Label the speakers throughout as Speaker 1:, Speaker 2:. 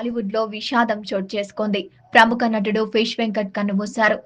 Speaker 1: బాలీవుడ్లో విషాదం చోటు చేసుకుంది. ప్రముఖ నటుడు ఫిష్ వెంకట్ కన్నుమూశారు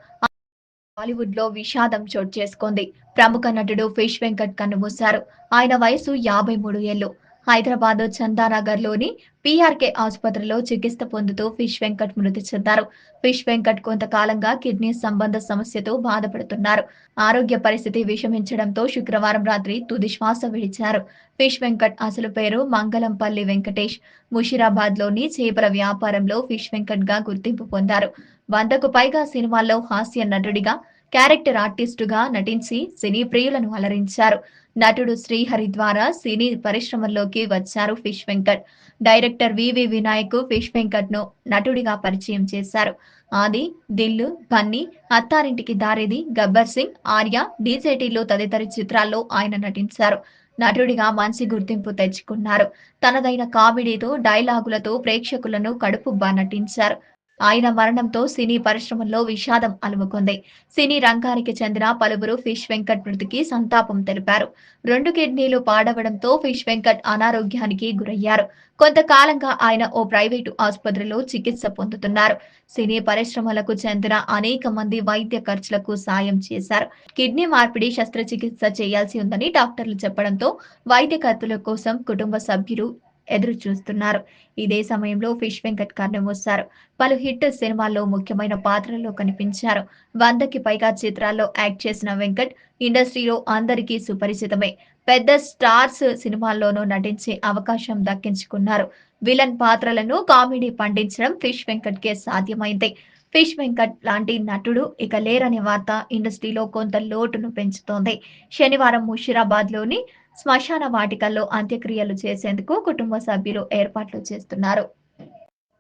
Speaker 1: బాలీవుడ్లో విషాదం చోటు చేసుకుంది. ప్రముఖ నటుడు ఫిష్ వెంకట్ కన్నుమూశారు ఆయన వయసు యాభై మూడు ఏళ్ళు హైదరాబాద్ చందానగర్లోని పీఆర్కే ఆసుపత్రిలో చికిత్స పొందుతూ ఫిష్ వెంకట్ మృతి చెందారు. ఫిష్ వెంకట్ కొంతకాలంగా కిడ్నీ సంబంధ సమస్యతో బాధపడుతున్నారు. ఆరోగ్య పరిస్థితి విషమించడంతో శుక్రవారం రాత్రి తుది శ్వాస విడిచారు. ఫిష్ వెంకట్ అసలు పేరు మంగళంపల్లి వెంకటేష్. ముషిరాబాద్లోని చేపల వ్యాపారంలో ఫిష్ వెంకట్గా గుర్తింపు పొందారు. వందకు పైగా సినిమాల్లో హాస్య నటుడిగా క్యారెక్టర్ ఆర్టిస్టుగా నటించి సినీ ప్రియులను అలరించారు. నటుడు శ్రీహరి ద్వారా సినీ పరిశ్రమల్లోకి వచ్చారు Fish Venkat. Director VV Vinayak Fish వెంకట్ను నటుడిగా పరిచయం చేశారు. ఆది దిల్లు బన్నీ అత్తారింటికి దారిది గబ్బర్ సింగ్ ఆర్య డీజేటీలో తదితర చిత్రాల్లో ఆయన నటించారు. నటుడిగా మంచి గుర్తింపు తెచ్చుకున్నారు. తనదైన కామెడీతో డైలాగులతో ప్రేక్షకులను కడుపుబ్బా నటించారు. ఆయన మరణంతో సినీ పరిశ్రమలో విషాదం అలుముకుంది. సినీ రంగానికి చెందిన పలువురు ఫిష్ వెంకట్ మృతికి సంతాపం తెలిపారు. రెండు కిడ్నీలు పాడవడంతో ఫిష్ వెంకట్ అనారోగ్యానికి గురయ్యారు. కొంతకాలంగా ఆయన ఓ ప్రైవేటు ఆసుపత్రిలో చికిత్స పొందుతున్నారు. సినీ పరిశ్రమలకు చెందిన అనేక మంది వైద్య ఖర్చులకు సాయం చేశారు. కిడ్నీ మార్పిడి శస్త్రచికిత్స చేయాల్సి ఉందని డాక్టర్లు చెప్పడంతో వైద్య ఖర్చుల కోసం కుటుంబ సభ్యులు ఎదురు చూస్తున్నారు ఇదే సమయంలో ఫిష్ వెంకట్ కన్నుమూశారు పలు హిట్ సినిమాల్లో ముఖ్యమైన పాత్రల్లో కనిపించారు. వందకి పైగా చిత్రాల్లో యాక్ట్ చేసిన వెంకట్ ఇండస్ట్రీలో అందరికీ సుపరిచితమే. పెద్ద స్టార్స్ సినిమాల్లోనూ నటించే అవకాశం దక్కించుకున్నారు. విలన్ పాత్రలను కామెడీ పండించడం ఫిష్ వెంకట్ కే సాధ్యమైంది. ఫిష్ వెంకట్ లాంటి నటుడు ఇక లేరనే వార్త ఇండస్ట్రీలో కొంత లోటును పెంచుతోంది. శనివారం ముషిరాబాద్లోని శ్మశాన వాటికల్లో అంత్యక్రియలు చేసేందుకు కుటుంబ సభ్యులు ఏర్పాట్లు చేస్తున్నారు.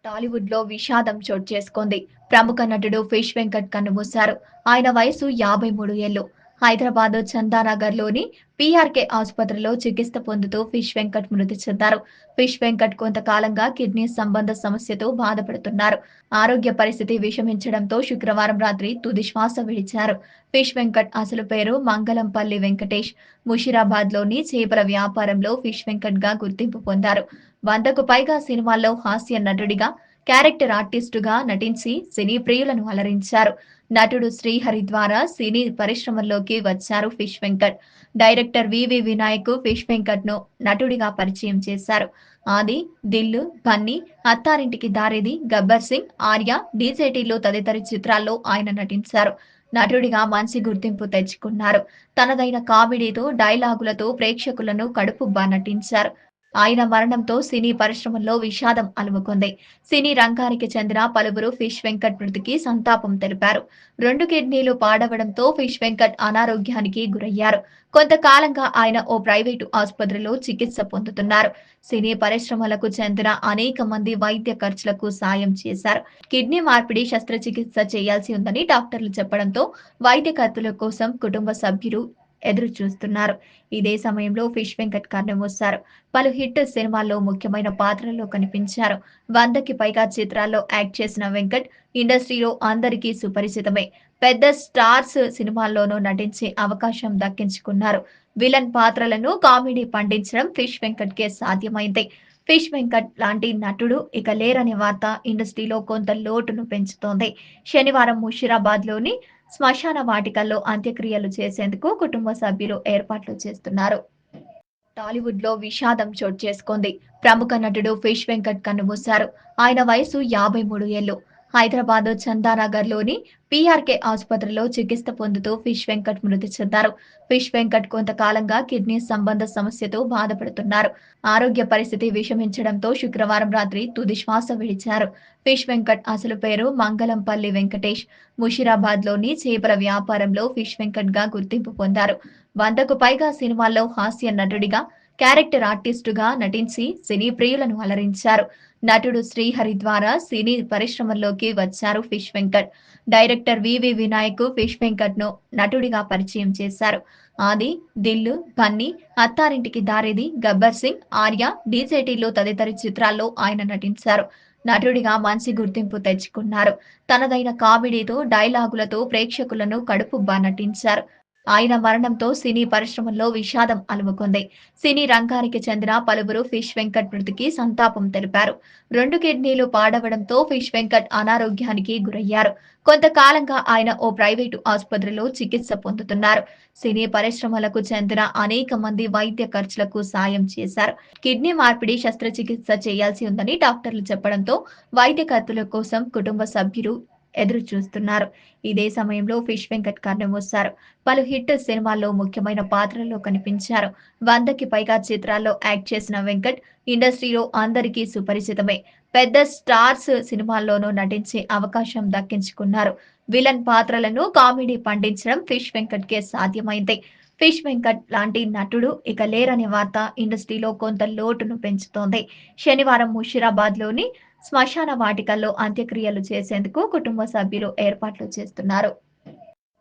Speaker 1: టాలీవుడ్లో విషాదం చోటు చేసుకుంది. ప్రముఖ నటుడు ఫిష్ వెంకట్ కన్నుమూశారు. ఆయన వయసు యాభై మూడు ఏళ్ళు హైదరాబాద్ చందానగర్లోని పీఆర్కే ఆసుపత్రిలో చికిత్స పొందుతూ ఫిష్ వెంకట్ మృతి చెందారు. ఫిష్ వెంకట్ కొంతకాలంగా కిడ్నీ సంబంధ సమస్యతో బాధపడుతున్నారు. ఆరోగ్య పరిస్థితి విషమించడంతో శుక్రవారం రాత్రి తుది శ్వాస విడిచారు. ఫిష్ వెంకట్ అసలు పేరు మంగళంపల్లి వెంకటేష్. ముషిరాబాద్లోని చేపల వ్యాపారంలో ఫిష్ వెంకట్గా గుర్తింపు పొందారు. వందకు పైగా సినిమాల్లో హాస్య నటుడిగా క్యారెక్టర్ ఆర్టిస్టుగా నటించి సినీ ప్రియులను అలరించారు. నటుడు శ్రీహరి ద్వారా సినీ పరిశ్రమల్లోకి వచ్చారు Fish Venkat. Director VV Vinayak Fish వెంకట్ను నటుడిగా పరిచయం చేశారు. ఆది దిల్లు బన్నీ అత్తారింటికి దారేది గబ్బర్ సింగ్ ఆర్య డీజేటీలు తదితర చిత్రాల్లో ఆయన నటించారు. నటుడిగా మంచి గుర్తింపు తెచ్చుకున్నారు. తనదైన కామెడీతో డైలాగులతో ప్రేక్షకులను కడుపుబ్బా నటించారు. ఆయన మరణంతో సినీ పరిశ్రమలో విషాదం అలుముకుంది. సినీ రంగానికి చెందిన పలువురు ఫిష్ వెంకట్ మృతికి సంతాపం తెలిపారు. రెండు కిడ్నీలు పాడవడంతో ఫిష్ వెంకట్ అనారోగ్యానికి గురయ్యారు. కొంతకాలంగా ఆయన ఓ ప్రైవేటు ఆసుపత్రిలో చికిత్స పొందుతున్నారు. సినీ పరిశ్రమలకు చెందిన అనేక మంది వైద్య ఖర్చులకు సాయం చేశారు. కిడ్నీ మార్పిడి శస్త్రచికిత్స చేయాల్సి ఉందని డాక్టర్లు చెప్పడంతో వైద్య ఖర్చుల కోసం కుటుంబ సభ్యులు ఎదురు చూస్తున్నారు. ఇదే సమయంలో ఫిష్ వెంకట్ కన్నుమూశారు పలు హిట్ సినిమాల్లో ముఖ్యమైన పాత్రల్లో కనిపించారు. వందకి పైగా చిత్రాల్లో యాక్ట్ చేసిన వెంకట్ ఇండస్ట్రీలో అందరికీ సుపరిచితమే. పెద్ద స్టార్స్ సినిమాల్లోనూ నటించే అవకాశం దక్కించుకున్నారు. విలన్ పాత్రలను కామెడీ పండించడం ఫిష్ వెంకట్ కే సాధ్యమైంది. ఫిష్ వెంకట్ లాంటి నటుడు ఇక లేరనే వార్త ఇండస్ట్రీలో కొంత లోటును పెంచుతోంది. శనివారం ముషిరాబాద్లోని శ్మశాన వాటికల్లో అంత్యక్రియలు చేసేందుకు కుటుంబ సభ్యులు ఏర్పాట్లు చేస్తున్నారు. టాలీవుడ్లో విషాదం చోటు చేసుకుంది. ప్రముఖ నటుడు ఫిష్ వెంకట్ కన్నుమూశారు ఆయన వయసు యాభై మూడు ఏళ్ళు హైదరాబాద్ చందానగర్లోని పీఆర్కే ఆసుపత్రిలో చికిత్స పొందుతూ ఫిష్ వెంకట్ మృతి చెందారు. ఫిష్ వెంకట్ కొంతకాలంగా కిడ్నీ సంబంధ సమస్యతో బాధపడుతున్నారు. ఆరోగ్య పరిస్థితి విషమించడంతో శుక్రవారం రాత్రి తుది శ్వాస విడిచారు. ఫిష్ వెంకట్ అసలు పేరు మంగళంపల్లి వెంకటేష్. ముషిరాబాద్లోని చేపల వ్యాపారంలో ఫిష్ వెంకట్గా గుర్తింపు పొందారు. వందకు పైగా సినిమాల్లో హాస్య నటుడిగా క్యారెక్టర్ ఆర్టిస్టుగా నటించి సినీ ప్రియులను అలరించారు. నటుడు శ్రీహరి ద్వారా సినీ పరిశ్రమల్లోకి వచ్చారు Fish Venkat. Director VV Vinayak Fish వెంకట్ను నటుడిగా పరిచయం చేశారు. ఆది దిల్లు బన్నీ అత్తారింటికి దారేది గబ్బర్ సింగ్ ఆర్య డీజేటీలో తదితర చిత్రాల్లో ఆయన నటించారు. నటుడిగా మంచి గుర్తింపు తెచ్చుకున్నారు. తనదైన కామెడీతో డైలాగులతో ప్రేక్షకులను కడుపుబ్బా నటించారు. ఆయన మరణంతో సినీ పరిశ్రమలో విషాదం అలుముకుంది. సినీ రంగానికి చెందిన పలువురు ఫిష్ వెంకట్ మృతికి సంతాపం తెలిపారు. రెండు కిడ్నీలు పాడవడంతో ఫిష్ వెంకట్ అనారోగ్యానికి గురయ్యారు. కొంతకాలంగా ఆయన ఓ ప్రైవేటు ఆసుపత్రిలో చికిత్స పొందుతున్నారు. సినీ పరిశ్రమలకు చెందిన అనేక మంది వైద్య ఖర్చులకు సాయం చేశారు. కిడ్నీ మార్పిడి శస్త్రచికిత్స చేయాల్సి ఉందని డాక్టర్లు చెప్పడంతో వైద్య ఖర్చుల కోసం కుటుంబ సభ్యులు ఎదురు చూస్తున్నారు. ఇదే సమయంలో ఫిష్ వెంకట్ కన్నుమూశారు పలు హిట్ సినిమాల్లో ముఖ్యమైన పాత్రల్లో కనిపించారు. వందకి పైగా చిత్రాల్లో యాక్ట్ చేసిన వెంకట్ ఇండస్ట్రీలో అందరికీ సుపరిచితమే. పెద్ద స్టార్స్ సినిమాల్లోనూ నటించే అవకాశం దక్కించుకున్నారు. విలన్ పాత్రలను కామెడీ పండించడం ఫిష్ వెంకట్ కే సాధ్యమైంది. ఫిష్ వెంకట్ లాంటి నటుడు ఇక లేరనే వార్త ఇండస్ట్రీలో కొంత లోటును పెంచుతోంది. శనివారం ముషిరాబాద్లోని శ్మశాన వాటికల్లో అంత్యక్రియలు చేసేందుకు కుటుంబ సభ్యులు ఏర్పాట్లు చేస్తున్నారు.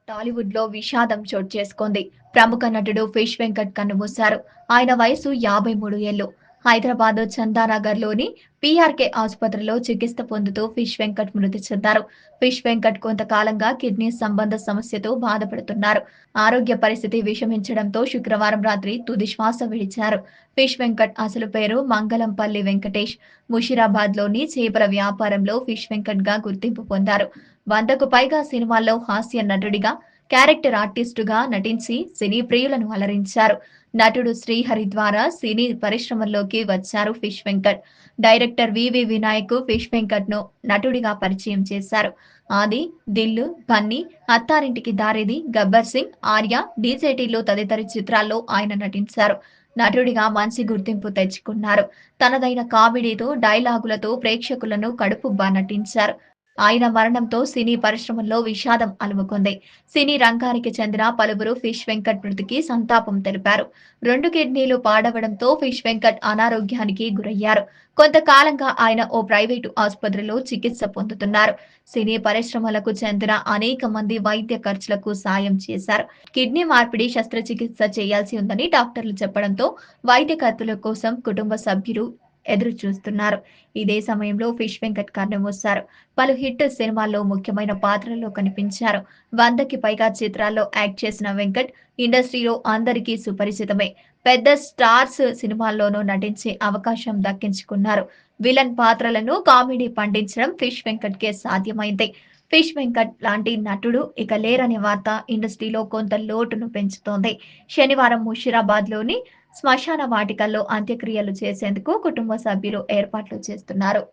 Speaker 1: టాలీవుడ్లో విషాదం చోటు చేసుకుంది. ప్రముఖ నటుడు ఫిష్ వెంకట్ కన్నుమూశారు. ఆయన వయసు యాభై మూడు ఏళ్ళు హైదరాబాద్ చందానగర్లోని పీఆర్కే ఆసుపత్రిలో చికిత్స పొందుతూ ఫిష్ వెంకట్ మృతి చెందారు. ఫిష్ వెంకట్ కొంతకాలంగా కిడ్నీ సంబంధ సమస్యతో బాధపడుతున్నారు. ఆరోగ్య పరిస్థితి విషమించడంతో శుక్రవారం రాత్రి తుది శ్వాస విడిచారు. ఫిష్ వెంకట్ అసలు పేరు మంగళంపల్లి వెంకటేష్. ముషిరాబాద్లోని చేపల వ్యాపారంలో ఫిష్ వెంకట్గా గుర్తింపు పొందారు. వందకు పైగా సినిమాల్లో హాస్య నటుడిగా క్యారెక్టర్ ఆర్టిస్టుగా నటించి సినీ ప్రియులను అలరించారు. నటుడు శ్రీహరి ద్వారా సినీ పరిశ్రమల్లోకి వచ్చారు Fish Venkat. Director VV Vinayak Fish వెంకట్ను నటుడిగా పరిచయం చేశారు. ఆది దిల్లు బన్నీ అత్తారింటికి దారేది గబ్బర్ సింగ్ ఆర్య డీజేటీలో తదితర చిత్రాల్లో ఆయన నటించారు. నటుడిగా మంచి గుర్తింపు తెచ్చుకున్నారు. తనదైన కామెడీతో డైలాగులతో ప్రేక్షకులను కడుపుబ్బా నటించారు. ఆయన మరణంతో సినీ పరిశ్రమలో విషాదం అలుముకుంది. సినీ రంగానికి చెందిన పలువురు ఫిష్ వెంకట్ మృతికి సంతాపం తెలిపారు. రెండు కిడ్నీలు పాడవడంతో ఫిష్ వెంకట్ అనారోగ్యానికి గురయ్యారు. కొంతకాలంగా ఆయన ఓ ప్రైవేటు ఆసుపత్రిలో చికిత్స పొందుతున్నారు. సినీ పరిశ్రమలకు చెందిన అనేక మంది వైద్య ఖర్చులకు సాయం చేశారు. కిడ్నీ మార్పిడి శస్త్రచికిత్స చేయాల్సి ఉందని డాక్టర్లు చెప్పడంతో వైద్య ఖర్చుల కోసం కుటుంబ సభ్యులు ఎదురు చూస్తున్నారు ఇదే సమయంలో ఫిష్ వెంకట్ కన్నుమూశారు పలు హిట్ సినిమాల్లో ముఖ్యమైన పాత్రల్లో కనిపించారు. వందకి పైగా చిత్రాల్లో యాక్ట్ చేసిన వెంకట్ ఇండస్ట్రీలో అందరికీ సుపరిచితమే. పెద్ద స్టార్స్ సినిమాల్లోనూ నటించే అవకాశం దక్కించుకున్నారు. విలన్ పాత్రలను కామెడీ పండించడం ఫిష్ వెంకట్ కే సాధ్యమైంది. ఫిష్ వెంకట్ లాంటి నటుడు ఇక లేరనే వార్త ఇండస్ట్రీలో కొంత లోటును పెంచుతోంది. శనివారం ముషిరాబాద్లోని శ్మశాన వాటికల్లో అంత్యక్రియలు చేసేందుకు కుటుంబ సభ్యులు ఏర్పాట్లు చేస్తున్నారు.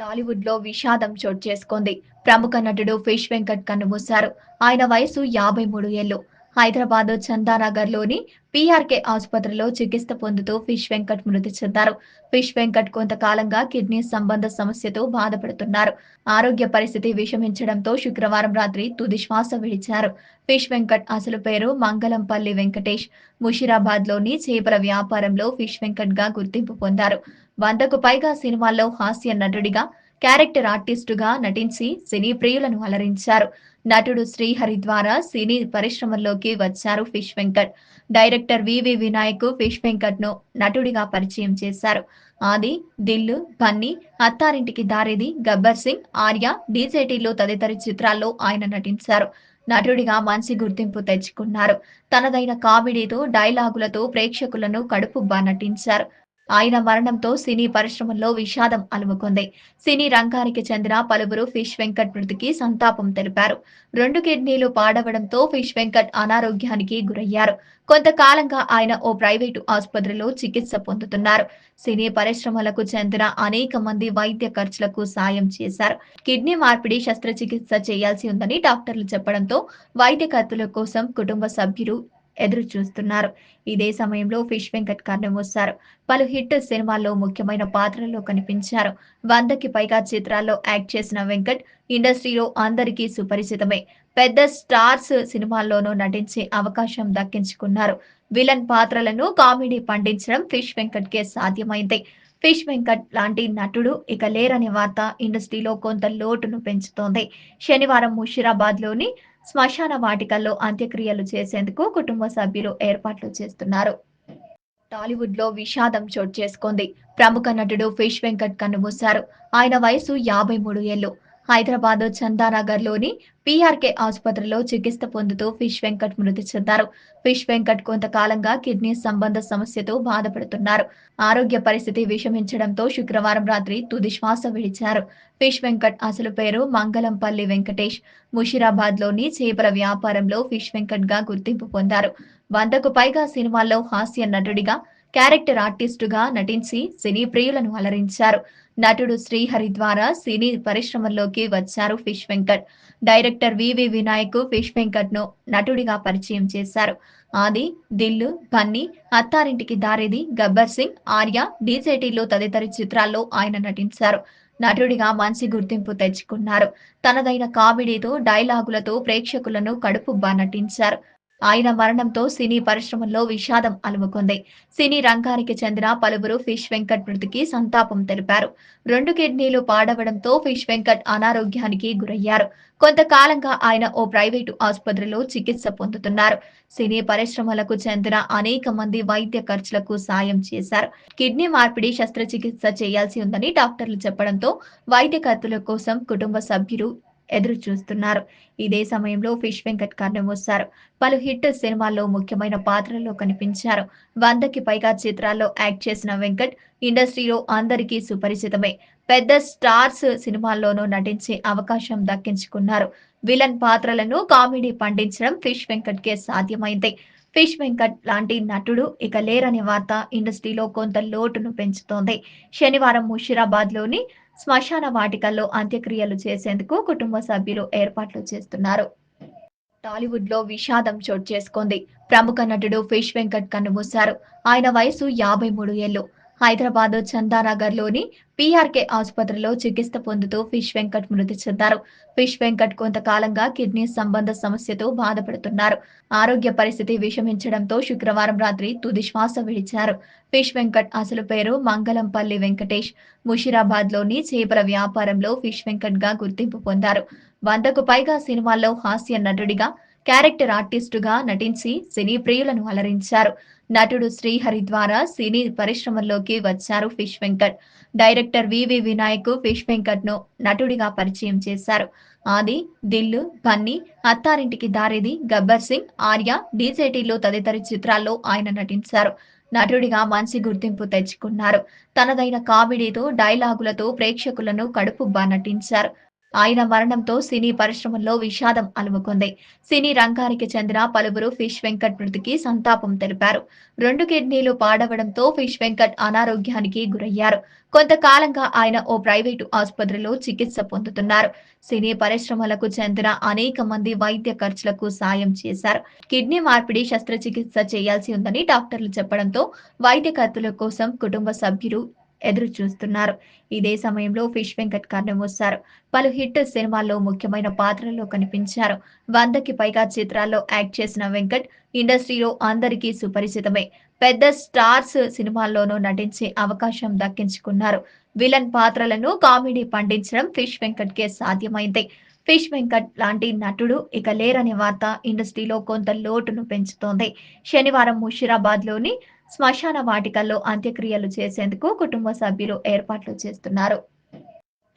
Speaker 1: టాలీవుడ్లో విషాదం చోటు చేసుకుంది. ప్రముఖ నటుడు ఫిష్ వెంకట్ కన్నుమూశారు. ఆయన వయసు యాభై మూడు ఏళ్ళు హైదరాబాద్ చందానగర్లోని పీఆర్కే ఆసుపత్రిలో చికిత్స పొందుతూ ఫిష్ వెంకట్ మృతి చెందారు. ఫిష్ వెంకట్ కొంతకాలంగా కిడ్నీ సంబంధ సమస్యతో బాధపడుతున్నారు. ఆరోగ్య పరిస్థితి విషమించడంతో శుక్రవారం రాత్రి తుది శ్వాస విడిచారు. ఫిష్ వెంకట్ అసలు పేరు మంగళంపల్లి వెంకటేష్. ముషిరాబాద్లోని చేపల వ్యాపారంలో ఫిష్ వెంకట్గా గుర్తింపు పొందారు. వందకు పైగా సినిమాల్లో హాస్య నటుడిగా క్యారెక్టర్ ఆర్టిస్టుగా నటించి సినీ ప్రియులను అలరించారు. నటుడు శ్రీహరి ద్వారా సినీ పరిశ్రమలోకి వచ్చారు Fish Venkat. Director VV Vinayak Fish వెంకట్ను నటుడిగా పరిచయం చేశారు. ఆది దిల్లు బన్నీ అత్తారింటికి దారేది గబ్బర్ సింగ్ ఆర్య డీజేటీలో తదితర చిత్రాల్లో ఆయన నటించారు. నటుడిగా మంచి గుర్తింపు తెచ్చుకున్నారు. తనదైన కామెడీతో డైలాగులతో ప్రేక్షకులను కడుపుబ్బా నటించారు. ఆయన మరణంతో సినీ పరిశ్రమలో విషాదం అలుముకుంది. సినీ రంగానికి చెందిన పలువురు ఫిష్ వెంకట్ మృతికి సంతాపం తెలిపారు. రెండు కిడ్నీలు పాడవడంతో ఫిష్ వెంకట్ అనారోగ్యానికి గురయ్యారు. కొంతకాలంగా ఆయన ఓ ప్రైవేటు ఆసుపత్రిలో చికిత్స పొందుతున్నారు. సినీ పరిశ్రమలకు చెందిన అనేక మంది వైద్య ఖర్చులకు సాయం చేశారు. కిడ్నీ మార్పిడి శస్త్రచికిత్స చేయాల్సి ఉందని డాక్టర్లు చెప్పడంతో వైద్య ఖర్చుల కోసం కుటుంబ సభ్యులు ఎదురు చూస్తున్నారు. ఇదే సమయంలో ఫిష్ వెంకట్ కన్నుమూశారు పలు హిట్ సినిమాల్లో ముఖ్యమైన పాత్రల్లో కనిపించారు. వందకి పైగా చిత్రాల్లో యాక్ట్ చేసిన వెంకట్ ఇండస్ట్రీలో అందరికీ సుపరిచితమే. పెద్ద స్టార్స్ సినిమాల్లోనూ నటించే అవకాశం దక్కించుకున్నారు. విలన్ పాత్రలను కామెడీ పండించడం ఫిష్ వెంకట్ కే సాధ్యమైంది. ఫిష్ వెంకట్ లాంటి నటుడు ఇక లేరనే వార్త ఇండస్ట్రీలో కొంత లోటును పెంచుతోంది. శనివారం ముషిరాబాద్లోని శ్మశాన వాటికల్లో అంత్యక్రియలు చేసేందుకు కుటుంబ సభ్యులు ఏర్పాట్లు చేస్తున్నారు. టాలీవుడ్లో విషాదం చోటు చేసుకుంది. ప్రముఖ నటుడు ఫిష్ వెంకట్ కన్నుమూశారు. ఆయన వయసు యాభై మూడు ఏళ్ళు హైదరాబాద్ చందానగర్లోని పీఆర్కే ఆసుపత్రిలో చికిత్స పొందుతూ ఫిష్ వెంకట్ మృతి చెందారు. ఫిష్ వెంకట్ కొంతకాలంగా కిడ్నీ సంబంధ సమస్యతో బాధపడుతున్నారు. ఆరోగ్య పరిస్థితి విషమించడంతో శుక్రవారం రాత్రి తుది శ్వాస విడిచారు. ఫిష్ వెంకట్ అసలు పేరు మంగళంపల్లి వెంకటేష్. ముషిరాబాద్లోని చేపల వ్యాపారంలో ఫిష్ వెంకట్గా గుర్తింపు పొందారు. వందకు పైగా సినిమాల్లో హాస్య నటుడిగా క్యారెక్టర్ ఆర్టిస్టుగా నటించి సినీ ప్రియులను అలరించారు. నటుడు శ్రీహరి ద్వారా సినీ పరిశ్రమల్లోకి వచ్చారు Fish Venkat. Director VV Vinayak Fish వెంకట్ను నటుడిగా పరిచయం చేశారు. ఆది దిల్లు బన్నీ అత్తారింటికి దారేది గబ్బర్ సింగ్ ఆర్య డీజేటీలు తదితర చిత్రాల్లో ఆయన నటించారు. నటుడిగా మంచి గుర్తింపు తెచ్చుకున్నారు. తనదైన కామెడీతో డైలాగులతో ప్రేక్షకులను కడుపుబ్బా నటించారు. ఆయన మరణంతో సినీ పరిశ్రమల్లో విషాదం అలుముకుంది. సినీ రంగానికి చెందిన పలువురు ఫిష్ వెంకట్ మృతికి సంతాపం తెలిపారు. రెండు కిడ్నీలు పాడవడంతో ఫిష్ వెంకట్ అనారోగ్యానికి గురయ్యారు. కొంతకాలంగా ఆయన ఓ ప్రైవేటు ఆసుపత్రిలో చికిత్స పొందుతున్నారు. సినీ పరిశ్రమలకు చెందిన అనేక మంది వైద్య ఖర్చులకు సాయం చేశారు. కిడ్నీ మార్పిడి శస్త్రచికిత్స చేయాల్సి ఉందని డాక్టర్లు చెప్పడంతో వైద్య ఖర్చుల కోసం కుటుంబ సభ్యులు ఎదురు చూస్తున్నారు. ఇదే సమయంలో ఫిష్ వెంకట్ కన్నుమూశారు పలు హిట్ సినిమాల్లో ముఖ్యమైన పాత్రల్లో కనిపించారు. వందకి పైగా చిత్రాల్లో యాక్ట్ చేసిన వెంకట్ ఇండస్ట్రీలో అందరికీ సుపరిచితమే. పెద్ద స్టార్స్ సినిమాల్లోనూ నటించే అవకాశం దక్కించుకున్నారు. విలన్ పాత్రలను కామెడీ పండించడం ఫిష్ వెంకట్ కే సాధ్యమైంది. ఫిష్ వెంకట్ లాంటి నటుడు ఇక లేరనే వార్త ఇండస్ట్రీలో కొంత లోటును పెంచుతోంది. శనివారం ముషిరాబాద్లోని శ్మశాన వాటికల్లో అంత్యక్రియలు చేసేందుకు కుటుంబ సభ్యులు ఏర్పాట్లు చేస్తున్నారు. టాలీవుడ్లో విషాదం చోటు చేసుకుంది. ప్రముఖ నటుడు ఫిష్ వెంకట్ కన్నుమూశారు. ఆయన వయసు యాభై మూడు ఏళ్ళు హైదరాబాద్ చందానగర్లోని పీఆర్కే ఆసుపత్రిలో చికిత్స పొందుతూ ఫిష్ వెంకట్ మృతి చెందారు. ఫిష్ వెంకట్ కొంతకాలంగా కిడ్నీ సంబంధ సమస్యతో బాధపడుతున్నారు. ఆరోగ్య పరిస్థితి విషమించడంతో శుక్రవారం రాత్రి తుది శ్వాస విడిచారు. ఫిష్ వెంకట్ అసలు పేరు మంగళంపల్లి వెంకటేష్. ముషిరాబాద్లోని చేపల వ్యాపారంలో ఫిష్ వెంకట్గా గుర్తింపు పొందారు. వందకు పైగా సినిమాల్లో హాస్య నటుడిగా క్యారెక్టర్ ఆర్టిస్టుగా నటించి సినీ ప్రియులను అలరించారు. నటుడు శ్రీహరి ద్వారా సినీ పరిశ్రమల్లోకి వచ్చారు Fish Venkat. Director VV Vinayak Fish వెంకట్ను నటుడిగా పరిచయం చేశారు. ఆది దిల్లు బన్నీ అత్తారింటికి దారేది గబ్బర్ సింగ్ ఆర్య డీజేటీలు తదితర చిత్రాల్లో ఆయన నటించారు. నటుడిగా మంచి గుర్తింపు తెచ్చుకున్నారు. తనదైన కామెడీతో డైలాగులతో ప్రేక్షకులను కడుపుబ్బా నటించారు. ఆయన మరణంతో సినీ పరిశ్రమల్లో విషాదం అలుముకుంది. సినీ రంగానికి చెందిన పలువురు ఫిష్ వెంకట్ మృతికి సంతాపం తెలిపారు. రెండు కిడ్నీలు పాడవడంతో ఫిష్ వెంకట్ అనారోగ్యానికి గురయ్యారు. కొంతకాలంగా ఆయన ఓ ప్రైవేటు ఆసుపత్రిలో చికిత్స పొందుతున్నారు. సినీ పరిశ్రమలకు చెందిన అనేక మంది వైద్య ఖర్చులకు సాయం చేశారు. కిడ్నీ మార్పిడి శస్త్రచికిత్స చేయాల్సి ఉందని డాక్టర్లు చెప్పడంతో వైద్య ఖర్చుల కోసం కుటుంబ సభ్యులు ఎదురు చూస్తున్నారు ఇదే సమయంలో ఫిష్ వెంకట్ కన్నుమూశారు పలు హిట్ సినిమాల్లో ముఖ్యమైన పాత్రల్లో కనిపించారు. వందకి పైగా చిత్రాల్లో యాక్ట్ చేసిన వెంకట్ ఇండస్ట్రీలో అందరికీ సుపరిచితమే. పెద్ద స్టార్స్ సినిమాల్లోనూ నటించే అవకాశం దక్కించుకున్నారు. విలన్ పాత్రలను కామెడీ పండించడం ఫిష్ వెంకట్ కే సాధ్యమైంది. ఫిష్ వెంకట్ లాంటి నటుడు ఇక లేరనే వార్త ఇండస్ట్రీలో కొంత లోటును పెంచుతోంది. శనివారం ముషిరాబాద్లోని శ్మశాన వాటికల్లో అంత్యక్రియలు చేసేందుకు కుటుంబ సభ్యులు ఏర్పాట్లు చేస్తున్నారు.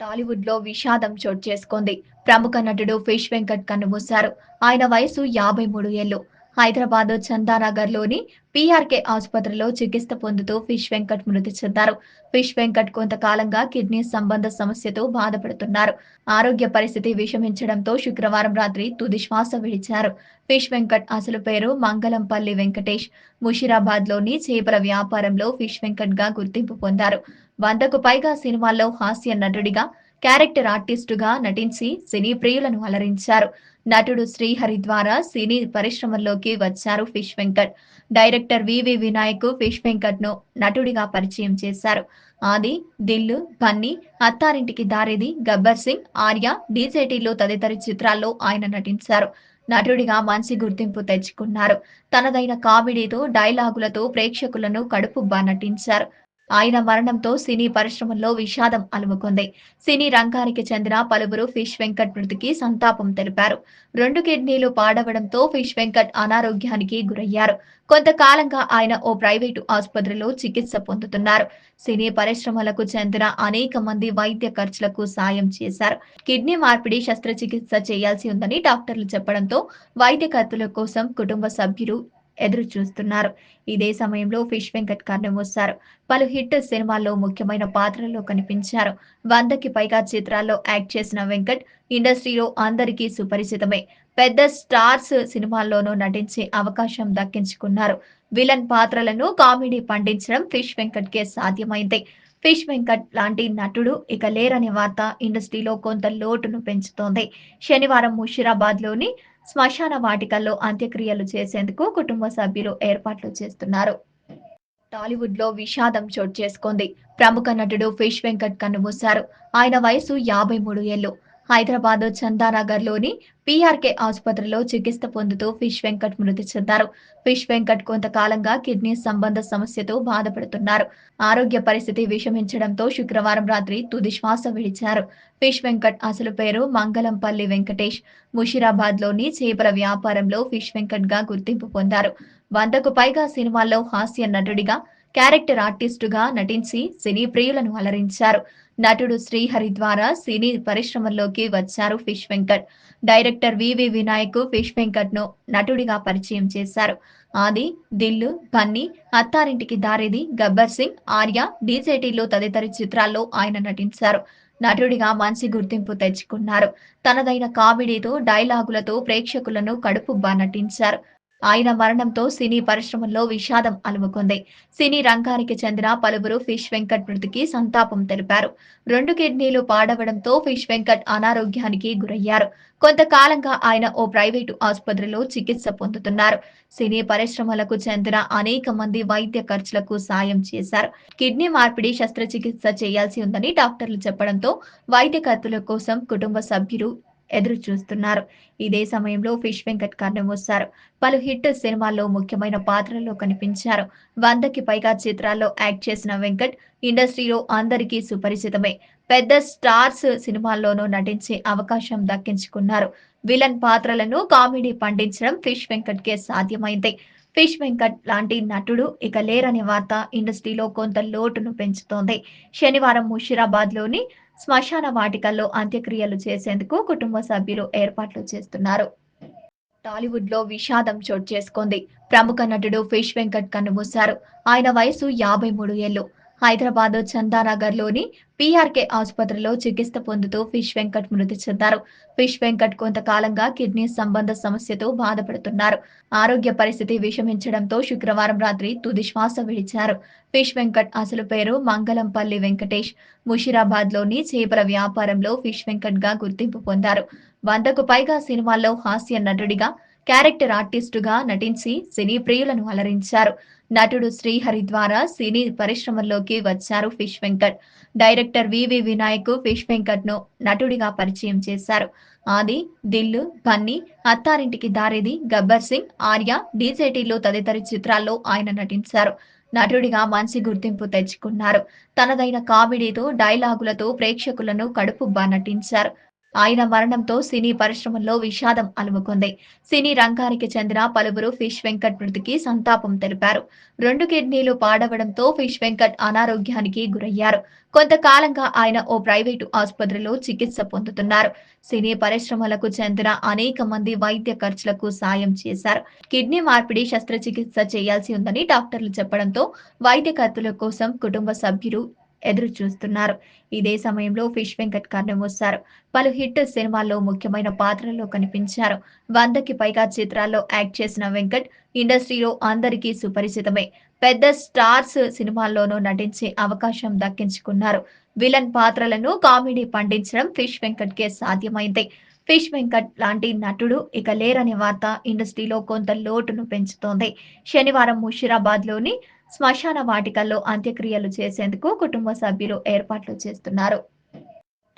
Speaker 1: టాలీవుడ్లో విషాదం చోటు చేసుకుంది. ప్రముఖ నటుడు ఫిష్ వెంకట్ కన్నుమూశారు. ఆయన వయసు యాభై మూడు ఏళ్ళు హైదరాబాద్ చందానగర్లోని పీఆర్కే ఆసుపత్రిలో చికిత్స పొందుతూ ఫిష్ వెంకట్ మృతి చెందారు. ఫిష్ వెంకట్ కొంతకాలంగా కిడ్నీ సంబంధ సమస్యతో బాధపడుతున్నారు. ఆరోగ్య పరిస్థితి విషమించడంతో శుక్రవారం రాత్రి తుది శ్వాస విడిచారు. ఫిష్ వెంకట్ అసలు పేరు మంగళంపల్లి వెంకటేష్. ముషిరాబాద్లోని చేపల వ్యాపారంలో ఫిష్ వెంకట్గా గుర్తింపు పొందారు. వందకు పైగా సినిమాల్లో హాస్య నటుడిగా క్యారెక్టర్ ఆర్టిస్టుగా నటించి సినీ ప్రియులను అలరించారు. నటుడు శ్రీహరి ద్వారా సినీ పరిశ్రమల్లోకి వచ్చారు Fish Venkat. Director VV Vinayak Fish వెంకట్ను నటుడిగా పరిచయం చేశారు. ఆది దిల్లు బన్నీ అత్తారింటికి దారేది గబ్బర్ సింగ్ ఆర్య డీజేటీలు తదితర చిత్రాల్లో ఆయన నటించారు. నటుడిగా మంచి గుర్తింపు తెచ్చుకున్నారు. తనదైన కామెడీతో డైలాగులతో ప్రేక్షకులను కడుపుబ్బా నటించారు. ఆయన మరణంతో సినీ పరిశ్రమల్లో విషాదం అలుముకుంది. సినీ రంగానికి చెందిన పలువురు ఫిష్ వెంకట్ మృతికి సంతాపం తెలిపారు. రెండు కిడ్నీలు పాడవడంతో ఫిష్ వెంకట్ అనారోగ్యానికి గురయ్యారు. కొంతకాలంగా ఆయన ఓ ప్రైవేటు ఆసుపత్రిలో చికిత్స పొందుతున్నారు. సినీ పరిశ్రమలకు చెందిన అనేక మంది వైద్య ఖర్చులకు సాయం చేశారు. కిడ్నీ మార్పిడి శస్త్రచికిత్స చేయాల్సి ఉందని డాక్టర్లు చెప్పడంతో వైద్య ఖర్చుల కోసం కుటుంబ సభ్యులు ఎదురు చూస్తున్నారు. ఇదే సమయంలో ఫిష్ వెంకట్ కన్నుమూశారు పలు హిట్ సినిమాల్లో ముఖ్యమైన పాత్రల్లో కనిపించారు. వందకి పైగా చిత్రాల్లో యాక్ట్ చేసిన వెంకట్ ఇండస్ట్రీలో అందరికీ సుపరిచితమే. పెద్ద స్టార్స్ సినిమాల్లోనూ నటించే అవకాశం దక్కించుకున్నారు. విలన్ పాత్రలను కామెడీ పండించడం ఫిష్ వెంకట్ కే సాధ్యమైంది. ఫిష్ వెంకట్ లాంటి నటుడు ఇక లేరనే వార్త ఇండస్ట్రీలో కొంత లోటును పెంచుతోంది. శనివారం ముషిరాబాద్లోని శ్మశాన వాటికల్లో అంత్యక్రియలు చేసేందుకు కుటుంబ సభ్యులు ఏర్పాట్లు చేస్తున్నారు. టాలీవుడ్లో విషాదం చోటు చేసుకుంది. ప్రముఖ నటుడు ఫిష్ వెంకట్ కన్నుమూశారు. ఆయన వయసు యాభై మూడు ఏళ్ళు హైదరాబాద్ చందానగర్లోని పీఆర్కే ఆసుపత్రిలో చికిత్స పొందుతూ ఫిష్ వెంకట్ మృతి చెందారు. ఫిష్ వెంకట్ కొంతకాలంగా కిడ్నీ సంబంధ సమస్యతో బాధపడుతున్నారు. ఆరోగ్య పరిస్థితి విషమించడంతో శుక్రవారం రాత్రి తుది శ్వాస విడిచారు. ఫిష్ వెంకట్ అసలు పేరు మంగళంపల్లి వెంకటేష్. ముషిరాబాద్లోని చేపల వ్యాపారంలో ఫిష్ వెంకట్గా గుర్తింపు పొందారు. వందకు పైగా సినిమాల్లో హాస్య నటుడిగా క్యారెక్టర్ ఆర్టిస్టుగా నటించి సినీ ప్రియులను అలరించారు. నటుడు శ్రీహరి ద్వారా సినీ పరిశ్రమలోకి వచ్చారు Fish Venkat. Director VV Vinayak Fish వెంకట్ను నటుడిగా పరిచయం చేశారు. ఆది దిల్లు బన్నీ అత్తారింటికి దారేది గబ్బర్ సింగ్ ఆర్య డీజేటీలో తదితర చిత్రాల్లో ఆయన నటించారు. నటుడిగా మంచి గుర్తింపు తెచ్చుకున్నారు. తనదైన కామెడీతో డైలాగులతో ప్రేక్షకులను కడుపుబ్బా నటించారు. ఆయన మరణంతో సినీ పరిశ్రమలో విషాదం అలుముకుంది. సినీ రంగానికి చెందిన పలువురు ఫిష్ వెంకట్ మృతికి సంతాపం తెలిపారు. రెండు కిడ్నీలు పాడవడంతో ఫిష్ వెంకట్ అనారోగ్యానికి గురయ్యారు. కొంతకాలంగా ఆయన ఓ ప్రైవేటు ఆసుపత్రిలో చికిత్స పొందుతున్నారు. సినీ పరిశ్రమలకు చెందిన అనేక మంది వైద్య ఖర్చులకు సాయం చేశారు. కిడ్నీ మార్పిడి శస్త్రచికిత్స చేయాల్సి ఉందని డాక్టర్లు చెప్పడంతో వైద్య ఖర్చుల కోసం కుటుంబ సభ్యులు ఎదురు చూస్తున్నారు ఇదే సమయంలో ఫిష్ వెంకట్ కన్నుమూశారు పలు హిట్ సినిమాల్లో ముఖ్యమైన పాత్రల్లో కనిపించారు. వందకి పైగా చిత్రాల్లో యాక్ట్ చేసిన వెంకట్ ఇండస్ట్రీలో అందరికీ సుపరిచితమే. పెద్ద స్టార్స్ సినిమాల్లోనూ నటించే అవకాశం దక్కించుకున్నారు. విలన్ పాత్రలను కామెడీ పండించడం ఫిష్ వెంకట్ కే సాధ్యమైంది. ఫిష్ వెంకట్ లాంటి నటుడు ఇక లేరనే వార్త ఇండస్ట్రీలో కొంత లోటును పెంచుతోంది. శనివారం ముషిరాబాద్లోని శ్మశాన వాటికల్లో అంత్యక్రియలు చేసేందుకు కుటుంబ సభ్యులు ఏర్పాట్లు చేస్తున్నారు. టాలీవుడ్లో విషాదం చోటు చేసుకుంది. ప్రముఖ నటుడు ఫిష్ వెంకట్ కన్నుమూశారు. ఆయన వయసు యాభై మూడు ఏళ్ళు హైదరాబాద్ చందానగర్లోని పీఆర్కే ఆసుపత్రిలో చికిత్స పొందుతూ ఫిష్ వెంకట్ మృతి చెందారు. ఫిష్ వెంకట్ కొంతకాలంగా కిడ్నీ సంబంధ సమస్యతో బాధపడుతున్నారు. ఆరోగ్య పరిస్థితి విషమించడంతో శుక్రవారం రాత్రి తుది శ్వాస విడిచారు. ఫిష్ వెంకట్ అసలు పేరు మంగళంపల్లి వెంకటేష్. ముషిరాబాద్లోని చేపల వ్యాపారంలో ఫిష్ వెంకట్గా గుర్తింపు పొందారు. వందకు పైగా సినిమాల్లో హాస్య నటుడిగా క్యారెక్టర్ ఆర్టిస్టుగా నటించి సినీ ప్రియులను అలరించారు. నటుడు శ్రీహరి ద్వారా సినీ పరిశ్రమల్లోకి వచ్చారు Fish Venkat. Director VV Vinayak Fish వెంకట్ను నటుడిగా పరిచయం చేశారు. ఆది దిల్లు బన్నీ అత్తారింటికి దారేది గబ్బర్ సింగ్ ఆర్య డీజేటీలు తదితర చిత్రాల్లో ఆయన నటించారు. నటుడిగా మంచి గుర్తింపు తెచ్చుకున్నారు. తనదైన కామెడీతో డైలాగులతో ప్రేక్షకులను కడుపుబ్బా నటించారు. ఆయన మరణంతో సినీ పరిశ్రమలో విషాదం అలుముకుంది. సినీ రంగానికి చెందిన పలువురు ఫిష్ వెంకట్ మృతికి సంతాపం తెలిపారు. రెండు కిడ్నీలు పాడవడంతో ఫిష్ వెంకట్ అనారోగ్యానికి గురయ్యారు. కొంతకాలంగా ఆయన ఓ ప్రైవేటు ఆసుపత్రిలో చికిత్స పొందుతున్నారు. సినీ పరిశ్రమలకు చెందిన అనేక మంది వైద్య ఖర్చులకు సాయం చేశారు. కిడ్నీ మార్పిడి శస్త్రచికిత్స చేయాల్సి ఉందని డాక్టర్లు చెప్పడంతో వైద్య ఖర్చుల కోసం కుటుంబ సభ్యులు ఎదురు చూస్తున్నారు. ఇదే సమయంలో ఫిష్ వెంకట్ కన్నుమూశారు పలు హిట్ సినిమాల్లో ముఖ్యమైన పాత్రల్లో కనిపించారు. వందకి పైగా చిత్రాల్లో యాక్ట్ చేసిన వెంకట్ ఇండస్ట్రీలో అందరికీ సుపరిచితమే. పెద్ద స్టార్స్ సినిమాల్లోనూ నటించే అవకాశం దక్కించుకున్నారు. విలన్ పాత్రలను కామెడీ పండించడం ఫిష్ వెంకట్ కే సాధ్యమైంది. ఫిష్ వెంకట్ లాంటి నటుడు ఇక లేరనే వార్త ఇండస్ట్రీలో కొంత లోటును పెంచుతోంది. శనివారం ముషిరాబాద్లోని శ్మశాన వాటికల్లో అంత్యక్రియలు చేసేందుకు కుటుంబ సభ్యులు ఏర్పాట్లు చేస్తున్నారు.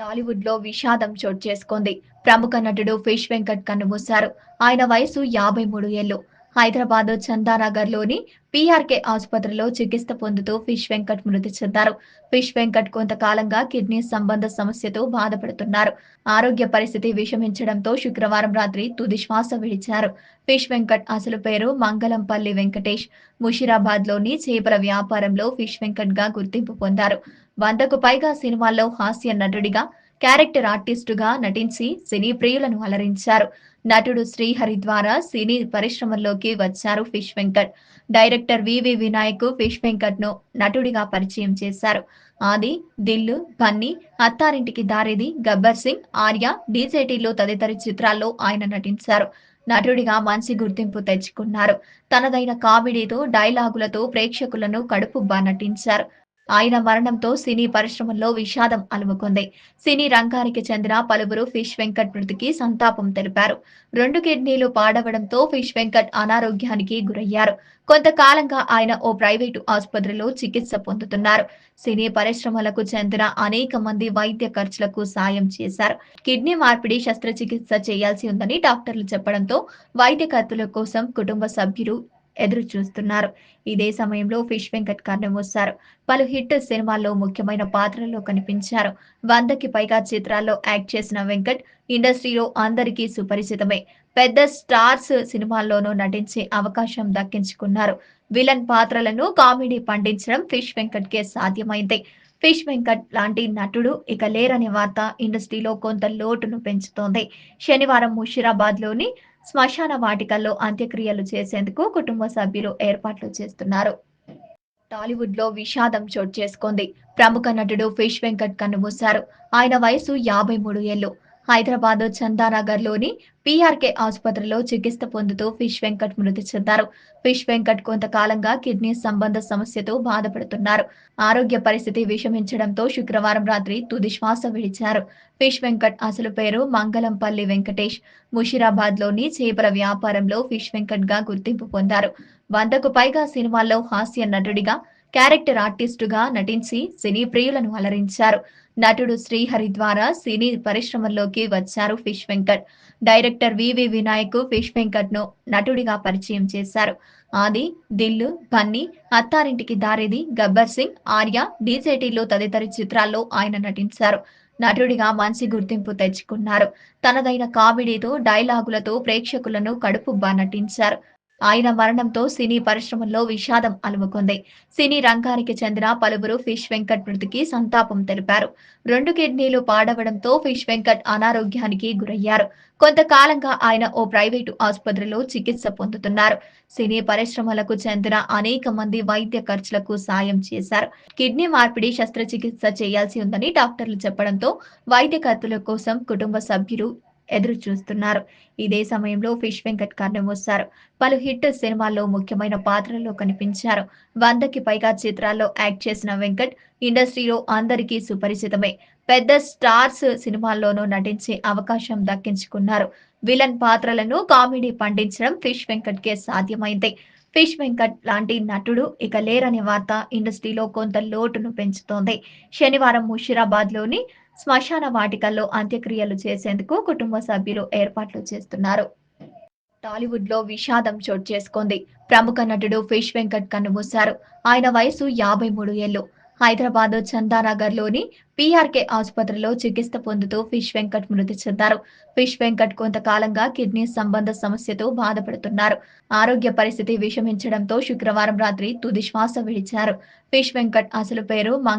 Speaker 1: టాలీవుడ్లో విషాదం చోటు చేసుకుంది. ప్రముఖ నటుడు ఫిష్ వెంకట్ కన్నుమూశారు. ఆయన వయసు యాభై మూడు ఏళ్ళు హైదరాబాద్ చందానగర్లోని పీఆర్కే ఆసుపత్రిలో చికిత్స పొందుతూ ఫిష్ వెంకట్ మృతి చెందారు. ఫిష్ వెంకట్ కొంతకాలంగా కిడ్నీ సంబంధ సమస్యతో బాధపడుతున్నారు. ఆరోగ్య పరిస్థితి విషమించడంతో శుక్రవారం రాత్రి తుది శ్వాస విడిచారు. ఫిష్ వెంకట్ అసలు పేరు మంగళంపల్లి వెంకటేష్. ముషిరాబాద్లోని చేపల వ్యాపారంలో ఫిష్ వెంకట్గా గుర్తింపు పొందారు. వందకు పైగా సినిమాల్లో హాస్య నటుడిగా క్యారెక్టర్ ఆర్టిస్టుగా నటించి సినీ ప్రియులను అలరించారు. నటుడు శ్రీహరి ద్వారా సినీ పరిశ్రమలోకి వచ్చారు Fish Venkat. Director VV Vinayak Fish వెంకట్ను నటుడిగా పరిచయం చేశారు. ఆది దిల్లు బన్నీ అత్తారింటికి దారిది గబ్బర్ సింగ్ ఆర్య డీజేటీలు తదితర చిత్రాల్లో ఆయన నటించారు. నటుడిగా మంచి గుర్తింపు తెచ్చుకున్నారు. తనదైన కామెడీతో డైలాగులతో ప్రేక్షకులను కడుపుబ్బా నటించారు. ఆయన మరణంతో సినీ పరిశ్రమలో విషాదం అలుముకుంది. సినీ రంగానికి చెందిన పలువురు ఫిష్ వెంకట్ మృతికి సంతాపం తెలిపారు. రెండు కిడ్నీలు పాడవడంతో ఫిష్ వెంకట్ అనారోగ్యానికి గురయ్యారు. కొంతకాలంగా ఆయన ఓ ప్రైవేటు ఆసుపత్రిలో చికిత్స పొందుతున్నారు. సినీ పరిశ్రమలకు చెందిన అనేక మంది వైద్య ఖర్చులకు సాయం చేశారు. కిడ్నీ మార్పిడి శస్త్రచికిత్స చేయాల్సి ఉందని డాక్టర్లు చెప్పడంతో వైద్య ఖర్చుల కోసం కుటుంబ సభ్యులు ఎదురు చూస్తున్నారు ఇదే సమయంలో ఫిష్ వెంకట్ కన్నుమూశారు పలు హిట్ సినిమాల్లో ముఖ్యమైన పాత్రల్లో కనిపించారు. వందకి పైగా చిత్రాల్లో యాక్ట్ చేసిన వెంకట్ ఇండస్ట్రీలో అందరికీ సుపరిచితమే. పెద్ద స్టార్స్ సినిమాల్లోనూ నటించే అవకాశం దక్కించుకున్నారు. విలన్ పాత్రలను కామెడీ పండించడం ఫిష్ వెంకట్ కే సాధ్యమైంది. ఫిష్ వెంకట్ లాంటి నటుడు ఇక లేరనే వార్త ఇండస్ట్రీలో కొంత లోటును పెంచుతోంది. శనివారం ముషిరాబాద్లోని శ్మశాన వాటికల్లో అంత్యక్రియలు చేసేందుకు కుటుంబ సభ్యులు ఏర్పాట్లు చేస్తున్నారు. టాలీవుడ్లో విషాదం చోటు చేసుకుంది. ప్రముఖ నటుడు ఫిష్ వెంకట్ కన్నుమూశారు. ఆయన వయసు యాభై మూడు ఏళ్ళు హైదరాబాద్ చందానగర్లోని పీఆర్కే ఆసుపత్రిలో చికిత్స పొందుతూ ఫిష్ వెంకట్ మృతి చెందారు. ఫిష్ వెంకట్ కొంతకాలంగా కిడ్నీ సంబంధ సమస్యతో బాధపడుతున్నారు. ఆరోగ్య పరిస్థితి విషమించడంతో శుక్రవారం రాత్రి తుది శ్వాస విడిచారు. ఫిష్ వెంకట్ అసలు పేరు మంగళంపల్లి వెంకటేష్. ముషిరాబాద్లోని చేపల వ్యాపారంలో ఫిష్ వెంకట్గా గుర్తింపు పొందారు. వందకు పైగా సినిమాల్లో హాస్య నటుడిగా క్యారెక్టర్ ఆర్టిస్టుగా నటించి సినీ ప్రియులను అలరించారు. నటుడు శ్రీహరి ద్వారా సినీ పరిశ్రమలోకి వచ్చారు Fish Venkat. Director VV Vinayak Fish వెంకట్ను నటుడిగా పరిచయం చేశారు. ఆది దిల్లు బన్నీ అత్తారింటికి దారేది గబ్బర్ సింగ్ ఆర్య డీజేటీలో తదితర చిత్రాల్లో ఆయన నటించారు. నటుడిగా మంచి గుర్తింపు తెచ్చుకున్నారు. తనదైన కామెడీతో డైలాగులతో ప్రేక్షకులను కడుపుబ్బా నటించారు. ఆయన మరణంతో సినీ పరిశ్రమలో విషాదం అలుముకుంది. సినీ రంగానికి చెందిన పలువురు ఫిష్ వెంకట్ మృతికి సంతాపం తెలిపారు. రెండు కిడ్నీలు పాడవడంతో ఫిష్ వెంకట్ అనారోగ్యానికి గురయ్యారు. కొంతకాలంగా ఆయన ఓ ప్రైవేటు ఆసుపత్రిలో చికిత్స పొందుతున్నారు. సినీ పరిశ్రమలకు చెందిన అనేక మంది వైద్య ఖర్చులకు సాయం చేశారు. కిడ్నీ మార్పిడి శస్త్రచికిత్స చేయాల్సి ఉందని డాక్టర్లు చెప్పడంతో వైద్య ఖర్చుల కోసం కుటుంబ సభ్యులు ఎదురు చూస్తున్నారు ఇదే సమయంలో ఫిష్ వెంకట్ కన్నుమూశారు పలు హిట్ సినిమాల్లో ముఖ్యమైన పాత్రల్లో కనిపించారు. వందకి పైగా చిత్రాల్లో యాక్ట్ చేసిన వెంకట్ ఇండస్ట్రీలో అందరికీ సుపరిచితమే. పెద్ద స్టార్స్ సినిమాల్లోనూ నటించే అవకాశం దక్కించుకున్నారు. విలన్ పాత్రలను కామెడీ పండించడం ఫిష్ వెంకట్ కే సాధ్యమైంది. ఫిష్ వెంకట్ లాంటి నటుడు ఇక లేరనే వార్త ఇండస్ట్రీలో కొంత లోటును పెంచుతోంది. శనివారం ముషిరాబాద్లోని శ్మశాన వాటికల్లో అంత్యక్రియలు చేసేందుకు కుటుంబ సభ్యులు ఏర్పాట్లు చేస్తున్నారు. టాలీవుడ్లో విషాదం చోటు చేసుకుంది. ప్రముఖ నటుడు ఫిష్ వెంకట్ కన్నుమూశారు. ఆయన వయసు యాభై మూడు ఏళ్ళు హైదరాబాద్ చందానగర్లోని పీఆర్కే ఆసుపత్రిలో చికిత్స పొందుతూ ఫిష్ వెంకట్ మృతి చెందారు. ఫిష్ వెంకట్ కొంతకాలంగా కిడ్నీ సంబంధ సమస్యతో బాధపడుతున్నారు. ఆరోగ్య పరిస్థితి విషమించడంతో శుక్రవారం రాత్రి తుది శ్వాస విడిచారు. ఫిష్ వెంకట్ అసలు పేరు మంగ